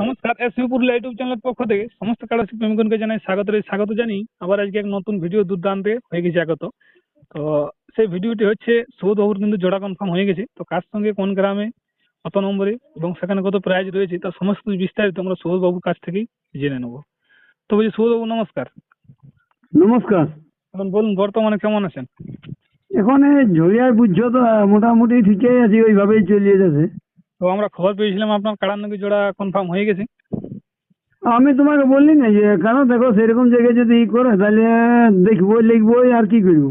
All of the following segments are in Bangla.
নমস্কার এসপি পুরুলিয়া ইউটিউব চ্যানেলের পক্ষ থেকে সমস্ত কাড়াসি প্রেমিকগণকে জানাই স্বাগত স্বাগত জানি আবার আজকে এক নতুন ভিডিও দুর্দান্তে হয়ে গেছে আগত। তো সেই ভিডিওটি হচ্ছে সৌদবাবুর কিন্তু জোড়া কনফার্ম হয়ে গেছে। তো কার সঙ্গে কোন গ্রামে কত নম্বরে এবং সেখানে কত প্রাইজ রয়েছে তার সমস্ত বিস্তারিত আমরা সৌদবাবুর কাছ থেকেই জেনে নেব। তো বলছি সৌদবাবু নমস্কার। নমস্কার। এখন বলুন বর্তমানে কেমন আছেন? এখন এই ঝরিয়ায় বুঝছ তো মোটামুটি ঠিকই আছি ওইভাবেই চলিয়ে যাচ্ছে। তো আমরা খবর পেয়েছিলাম আপনার কাড়ার নাকি জোড়া কনফার্ম হয়ে গেছে। আমি তোমাকে বললি না যে কেন দেখো সেরকম জায়গায় যদি ই করে তাহলে দেখব লিখব আর কি করব।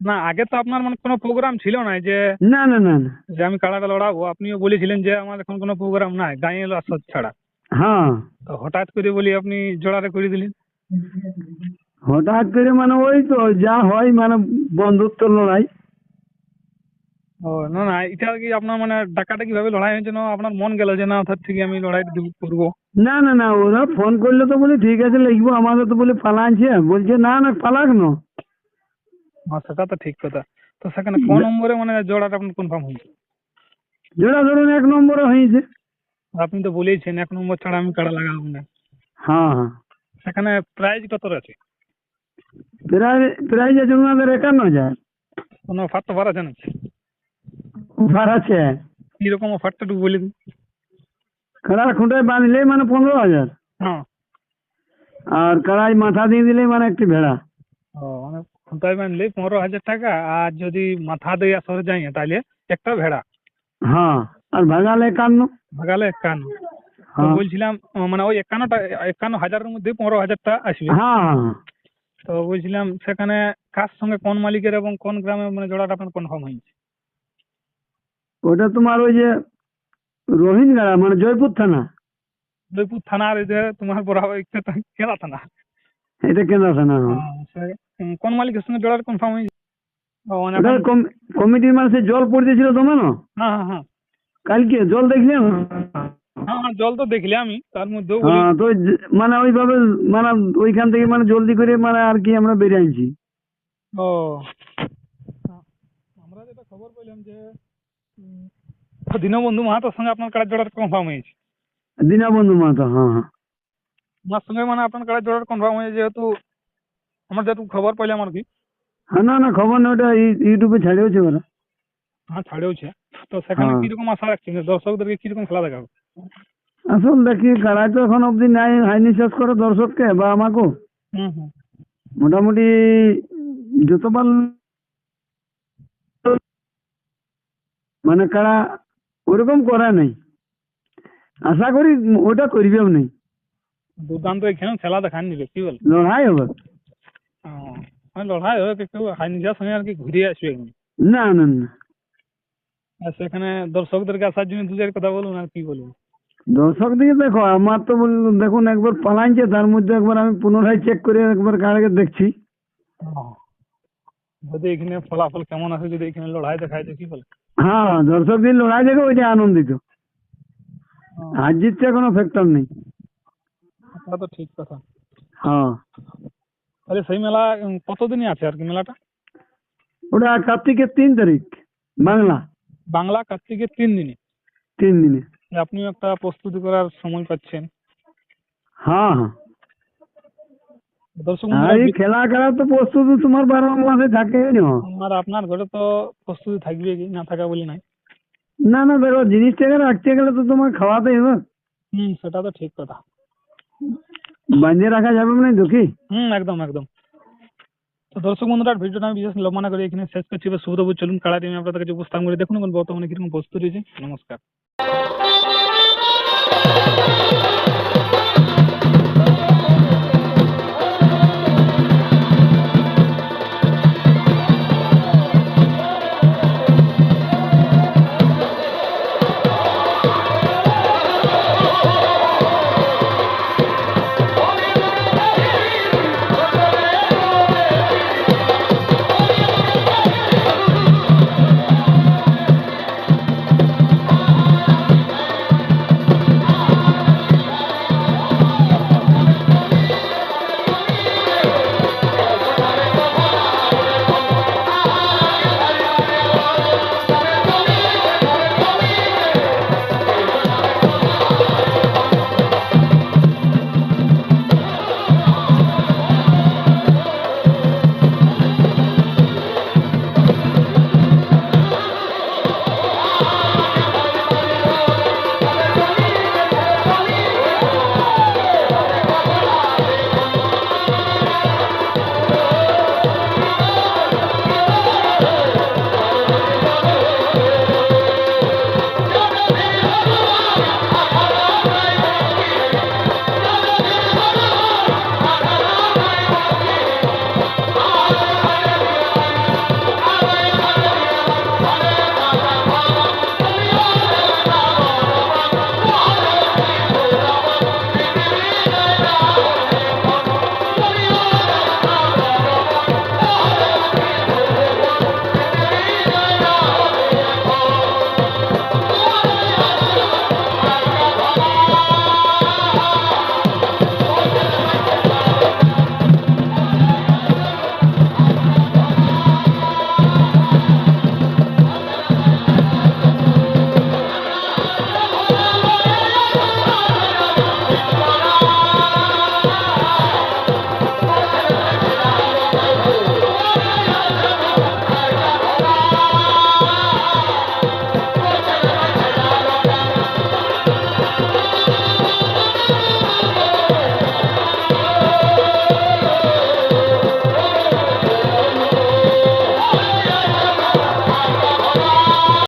না আগে তো আপনার মানে কোনো প্রোগ্রাম ছিল না যে না না না না। যে আমি কাড়াটা লড়াবো। আপনিও বলেছিলেন যে আমার এখন কোনো প্রোগ্রাম নাই গাঁয়ে এলো আসর ছাড়া। হ্যাঁ। তো হঠাৎ করে বলি আপনি জোড়াটা করে দিলেন। হঠাৎ করে মানে ওই তো যা হয় মানে বন্ধুত্ব লড়াই। ও না না এটা কি আপনার মানে ডাকাটা কীভাবে লড়াই হয়েছে? না আপনার মন গেল যে না ওথার থেকে আমি লড়াইটা দিব করব। না না না ওরা ফোন করলে তো বলি ঠিক আছে লিখব আমাদের তো বলে পালাচ্ছে বলছে না না পালাক না হ্যাঁ সেটা তো ঠিক কথা। তো সেখানে কোন নম্বরে মানে জোড়াটা আপনার কনফার্ম হয়েছে? যেটা ধরুন এক নম্বরে হয়েছে। আপনি তো বলেইছেন এক নম্বর ছাড়া আমি কাড়া লাগাবো না। হ্যাঁ হ্যাঁ। সেখানে প্রাইজ কত আছে? প্রায় প্রাইজ আছে ওনাদের একান্ন হাজার। কোনো অফার তো আছে নাকি অফার আছে? কীরকম অফারটা একটু বলে দিন। কাড়ার খুঁটায় বাঁধলেই মানে পনেরো হাজার। হ্যাঁ। আর কাড়াই মাথা দিয়ে দিলেই মানে একটি ভেড়া। ও মানে খুঁটায় বাঁধলে পনেরো হাজার টাকা আর যদি মাথা দিয়ে আসরে যাই তাহলে একটা ভেড়া। হ্যাঁ আর ভাগালে একান্ন। ভাগালে একান্ন। হ্যাঁ। বলছিলাম মানে ওই একান্নটা একান্ন হাজারের মধ্যে পনেরো হাজারটা আসবে। হ্যাঁ হ্যাঁ তো বলছিলাম সেখানে কার সঙ্গে কোন মালিকের এবং কোন গ্রামে মানে জোড়াটা আপনার কনফার্ম হয়েছে? ওটা তোমার ওই যে রোহিণগাড়া মানে জয়পুর থানা। জয়পুর থানার এই যে তোমার বরাবর কেনা থানা এটা কেন্দ্র থানা হ্যাঁ। হ্যাঁ, কোন মালিকের সঙ্গে জোড়ার কনফার্ম হয়েছে? কমিটির মানে সে জল পড়তেছিল তোমার হ্যাঁ হ্যাঁ কালকে জল দেখলে হ্যাঁ জল তো দেখলে আমি তার মধ্যে তো মানে ওইভাবে মানে ওইখান থেকে মানে জলদি করে মানে আর কি আমরা বেরিয়ে আনছি। ও। আমরা যেটা খবর পেলাম যে দীনবন্ধু মাহাতোর সঙ্গে আপনার কাড়ার জোড়ার কনফার্ম হয়েছে? দীনাবন্ধু মাতা হ্যাঁ হ্যাঁ। ওনার সঙ্গে মানে আপনার কাড়ার জোড়ার কনফার্ম হয়েছে যেহেতু আমরা যেটুকু খবর পেলাম আর কি। হ্যাঁ না না খবর না ওটা ইউটিউবে ছাড়িয়েছে ওরা। হ্যাঁ ছাড়েওছে তো সেখানে হ্যাঁ। কীরকম আশা রাখছেন? দর্শকদেরকে কীরকম খেলা দেখাবো? আসল দেখি কারাই তো এখন অবধি নাই হাইনি শেষ করে দর্শককে বা আমাকেও। মোটামুটি যতবার মানে কারা ওরকম করা নেই। আশা করি ওটা করবেও নেই। দুর্দান্ত এখানেও খেলা দেখান নিবে কি বল। লড়াই হবে। মানে লড়াই হবে একটু হাই নিজের সঙ্গে আর কি ঘুরে আসবে না না না। আর সেখানে দর্শকদেরকে আসার জন্য দু কথা বলুন আর কি বলব দর্শক দিকে দেখো আমার তো দেখুন একবার পালাইছে তার মধ্যে একবার আমি পুনরায় চেক করে একবার কারাকে দেখছি। যদি এখানে ফলাফল কেমন আছে যদি এখানে লড়াই দেখায় তো কি বলে? হ্যাঁ দর্শক দিন লড়াই দেখে ওইটা আনন্দিত। হার জিতছে কোনো ফ্যাক্টর নেই। তা তো ঠিক কথা। হ্যাঁ। তাহলে সেই মেলা কতদিনই আছে আর কি মেলাটা? ওটা কার্তিকের তিন তারিখ বাংলা। বাংলা কার্তিকের তিন দিনে। তিন দিনে। আপনিও একটা প্রস্তুতি করার সময় পাচ্ছেন। হ্যাঁ হ্যাঁ। দর্শক এই খেলা খেলা তো প্রস্তুতি তোমার বারো মাসে থাকে আমার আপনার ঘরে তো প্রস্তুতি থাকবে কি না থাকা বলি নাই। না না দেখো জিনিসটাকে রাখতে গেলে তো তোমার খাওয়াতে হবে। হুম সেটা তো ঠিক কথা। বাঁধিয়ে রাখা যাবে না তো কি হুম একদম একদম। তো দর্শক বন্ধুরা ভিডিওটা আমি বিশেষ লম্বা করে এখানে শেষ করছি। এবার সুব্রত চলুন কাড়া টিমে আপনাদের কাছে উপস্থাপন করে। দেখুন বর্তমানে কীরকম প্রস্তুতি রয়েছে নমস্কার।